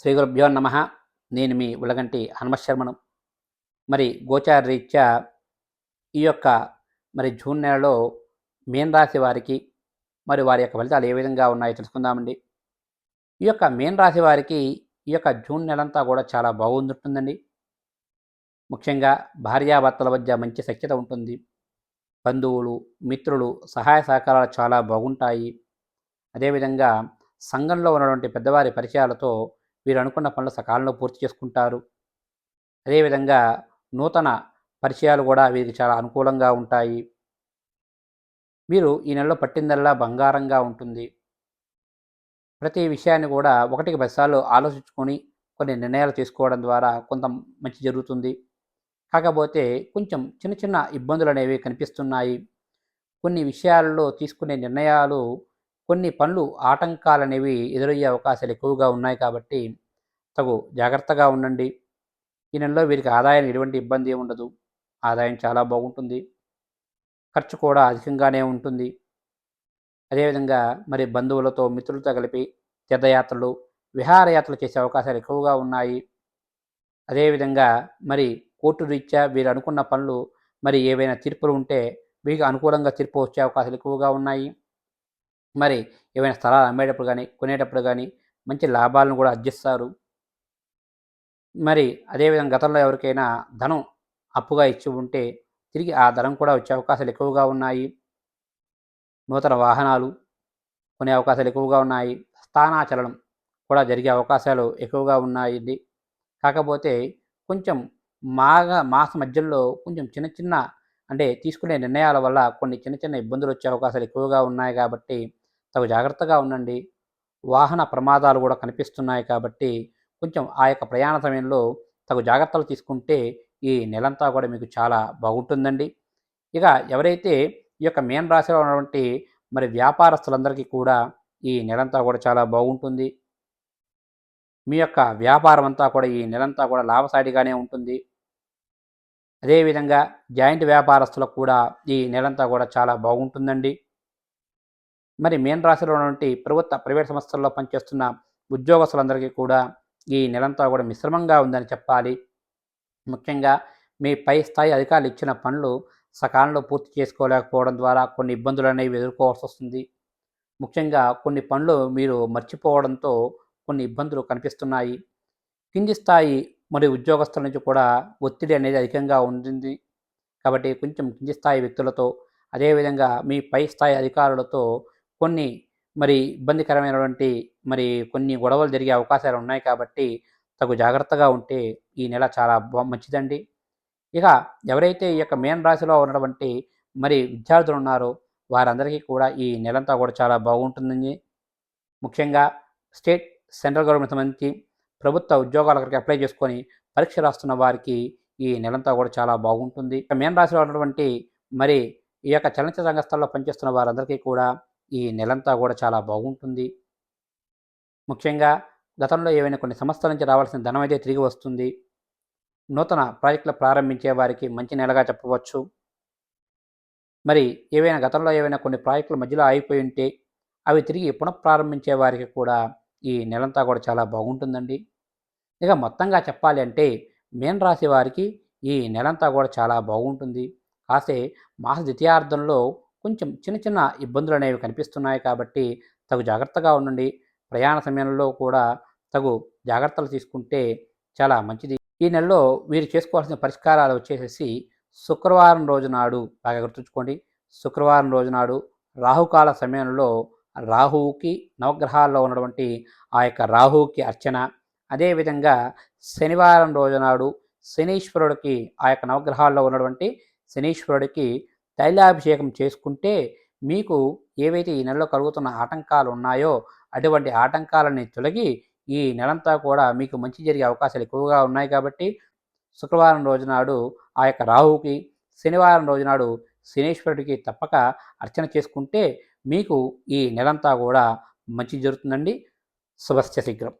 శ్రీ గురుభ్యో నమ. నేను మీ ఉలగంటి హనుమశర్మను మరి గోచార రీత్యా ఈ యొక్క మరి జూన్ నెలలో మీన రాశి వారికి మరి వారి యొక్క ఫలితాలు ఏ విధంగా ఉన్నాయో తెలుసుకుందామండి. ఈ యొక్క మీన రాశి వారికి ఈ యొక్క జూన్ నెలంతా కూడా చాలా బాగుంటుందండి. ముఖ్యంగా భార్యాభర్తల మధ్య మంచి సఖ్యత ఉంటుంది. బంధువులు మిత్రులు సహాయ సహకారాలు చాలా బాగుంటాయి. అదేవిధంగా సంఘంలో ఉన్నటువంటి పెద్దవారి పరిచయాలతో వీరు అనుకున్న పనులు సకాలంలో పూర్తి చేసుకుంటారు. అదేవిధంగా నూతన పరిచయాలు కూడా వీరికి చాలా అనుకూలంగా ఉంటాయి. మీరు ఈ నెలలో పట్టిందల్లా బంగారంగా ఉంటుంది. ప్రతి విషయాన్ని కూడా ఒకటికి పదిసార్లు ఆలోచించుకొని కొన్ని నిర్ణయాలు తీసుకోవడం ద్వారా కొంత మంచి జరుగుతుంది. కాకపోతే కొంచెం చిన్న చిన్న ఇబ్బందులు అనేవి కనిపిస్తున్నాయి. కొన్ని విషయాలలో తీసుకునే నిర్ణయాలు కొన్ని పనులు ఆటంకాలు అనేవి ఎదురయ్యే అవకాశాలు ఎక్కువగా ఉన్నాయి కాబట్టి తగు జాగ్రత్తగా ఉండండి. ఈ నెలలో వీరికి ఆదాయం ఎటువంటి ఇబ్బంది ఉండదు. ఆదాయం చాలా బాగుంటుంది. ఖర్చు కూడా అధికంగానే ఉంటుంది. అదేవిధంగా మరి బంధువులతో మిత్రులతో కలిపి తీర్థయాత్రలు విహారయాత్రలు చేసే అవకాశాలు ఎక్కువగా ఉన్నాయి. అదేవిధంగా మరి కోర్టు రీత్యా వీరు అనుకున్న పనులు మరి ఏవైనా తీర్పులు ఉంటే వీరికి అనుకూలంగా తీర్పు వచ్చే అవకాశాలు ఎక్కువగా ఉన్నాయి. మరి ఏవైనా స్థలాలు అమ్మేటప్పుడు కానీ కొనేటప్పుడు కానీ మంచి లాభాలను కూడా అర్జిస్తారు మరి అదేవిధంగా గతంలో ఎవరికైనా ధనం అప్పుగా ఇచ్చి ఉంటే తిరిగి ఆ ధనం కూడా వచ్చే అవకాశాలు ఎక్కువగా ఉన్నాయి. నూతన వాహనాలు కొనే అవకాశాలు ఎక్కువగా ఉన్నాయి. స్థానాచలనం కూడా జరిగే అవకాశాలు ఎక్కువగా ఉన్నాయి. కాకపోతే కొంచెం మాగ మాస మధ్యలో కొంచెం చిన్న చిన్న అంటే తీసుకునే నిర్ణయాల వల్ల కొన్ని చిన్న చిన్న ఇబ్బందులు వచ్చే అవకాశాలు ఎక్కువగా ఉన్నాయి కాబట్టి తగు జాగ్రత్తగా ఉండండి. వాహన ప్రమాదాలు కూడా కనిపిస్తున్నాయి కాబట్టి కొంచెం ఆ యొక్క ప్రయాణ సమయంలో తగు జాగ్రత్తలు తీసుకుంటే ఈ నెలంతా కూడా మీకు చాలా బాగుంటుందండి. ఇక ఎవరైతే ఈ యొక్క మేన్ రాశిలో ఉన్నటువంటి మరి వ్యాపారస్తులందరికీ కూడా ఈ నెలంతా కూడా చాలా బాగుంటుంది. మీ యొక్క వ్యాపారం అంతా కూడా ఈ నెలంతా కూడా లాభసాటిగానే ఉంటుంది. అదేవిధంగా జాయింట్ వ్యాపారస్తులకు కూడా ఈ నెలంతా కూడా చాలా బాగుంటుందండి. మరి మేన్ రాశిలో ఉన్నటువంటి ప్రభుత్వ ప్రైవేట్ సంస్థల్లో పనిచేస్తున్న ఉద్యోగస్తులందరికీ కూడా ఈ నెలంతా కూడా మిశ్రమంగా ఉందని చెప్పాలి. ముఖ్యంగా మీ పై స్థాయి అధికారులు ఇచ్చిన పనులు సకాలంలో పూర్తి చేసుకోలేకపోవడం ద్వారా కొన్ని ఇబ్బందులు అనేవి ఎదుర్కోవాల్సి వస్తుంది. ముఖ్యంగా కొన్ని పనులు మీరు మర్చిపోవడంతో కొన్ని ఇబ్బందులు కనిపిస్తున్నాయి. కింది స్థాయి మరియు ఉద్యోగస్తుల నుంచి కూడా ఒత్తిడి అనేది అధికంగా ఉంటుంది కాబట్టి కొంచెం కింది స్థాయి వ్యక్తులతో అదేవిధంగా మీ పై స్థాయి అధికారులతో కొన్ని మరి ఇబ్బందికరమైనటువంటి మరి కొన్ని గొడవలు జరిగే అవకాశాలు ఉన్నాయి కాబట్టి తగు జాగ్రత్తగా ఉంటే ఈ నెల చాలా మంచిదండి. ఇక ఎవరైతే ఈ యొక్క మేన్ రాశిలో ఉన్నటువంటి మరి విద్యార్థులు ఉన్నారో వారందరికీ కూడా ఈ నెలంతా కూడా చాలా బాగుంటుందని ముఖ్యంగా స్టేట్ సెంట్రల్ గవర్నమెంట్ సంబంధించి ప్రభుత్వ ఉద్యోగాలకు అప్లై చేసుకొని పరీక్ష రాస్తున్న వారికి ఈ నెలంతా కూడా చాలా బాగుంటుంది. మేన్ రాశిలో ఉన్నటువంటి మరి ఈ యొక్క చలనచిత్ర రంగస్థల్లో పనిచేస్తున్న వారందరికీ కూడా ఈ నెలంతా కూడా చాలా బాగుంటుంది. ముఖ్యంగా గతంలో ఏవైనా కొన్ని సంస్థల నుంచి రావాల్సిన ధనం అయితే తిరిగి వస్తుంది. నూతన ప్రాజెక్టులు ప్రారంభించే వారికి మంచి నెలగా చెప్పవచ్చు. మరి ఏవైనా గతంలో ఏవైనా కొన్ని ప్రాజెక్టులు మధ్యలో ఆగిపోయి ఉంటే అవి తిరిగి పునఃప్రారంభించే వారికి కూడా ఈ నెలంతా కూడా చాలా బాగుంటుందండి. ఇక మొత్తంగా చెప్పాలి అంటే మేన్ రాశి వారికి ఈ నెలంతా కూడా చాలా బాగుంటుంది. కాసే మాస ద్వితీయార్థంలో కొంచెం చిన్న చిన్న ఇబ్బందులు అనేవి కనిపిస్తున్నాయి కాబట్టి తగు జాగ్రత్తగా ఉండండి. ప్రయాణ సమయంలో కూడా తగు జాగ్రత్తలు తీసుకుంటే చాలా మంచిది. ఈ నెలలో వీరు చేసుకోవాల్సిన పరిష్కారాలు వచ్చేసేసి శుక్రవారం రోజు నాడు బాగా గుర్తుంచుకోండి. శుక్రవారం రోజు నాడు రాహుకాల సమయంలో రాహువుకి నవగ్రహాల్లో ఉన్నటువంటి ఆ యొక్క రాహువుకి అర్చన. అదేవిధంగా శనివారం రోజు నాడు శనీశ్వరుడికి ఆ యొక్క నవగ్రహాల్లో ఉన్నటువంటి శనీశ్వరుడికి తైలాభిషేకం చేసుకుంటే మీకు ఏవైతే ఈ నెలలో కలుగుతున్న ఆటంకాలు ఉన్నాయో అటువంటి ఆటంకాలని తొలగి ఈ నెలంతా కూడా మీకు మంచి జరిగే అవకాశాలు ఎక్కువగా ఉన్నాయి కాబట్టి శుక్రవారం రోజునాడు ఆ యొక్క రాహుకి శనివారం రోజునాడు శనీశ్వరుడికి తప్పక అర్చన చేసుకుంటే మీకు ఈ నెలంతా కూడా మంచి జరుగుతుందండి. శుభస్య శీఘ్రం.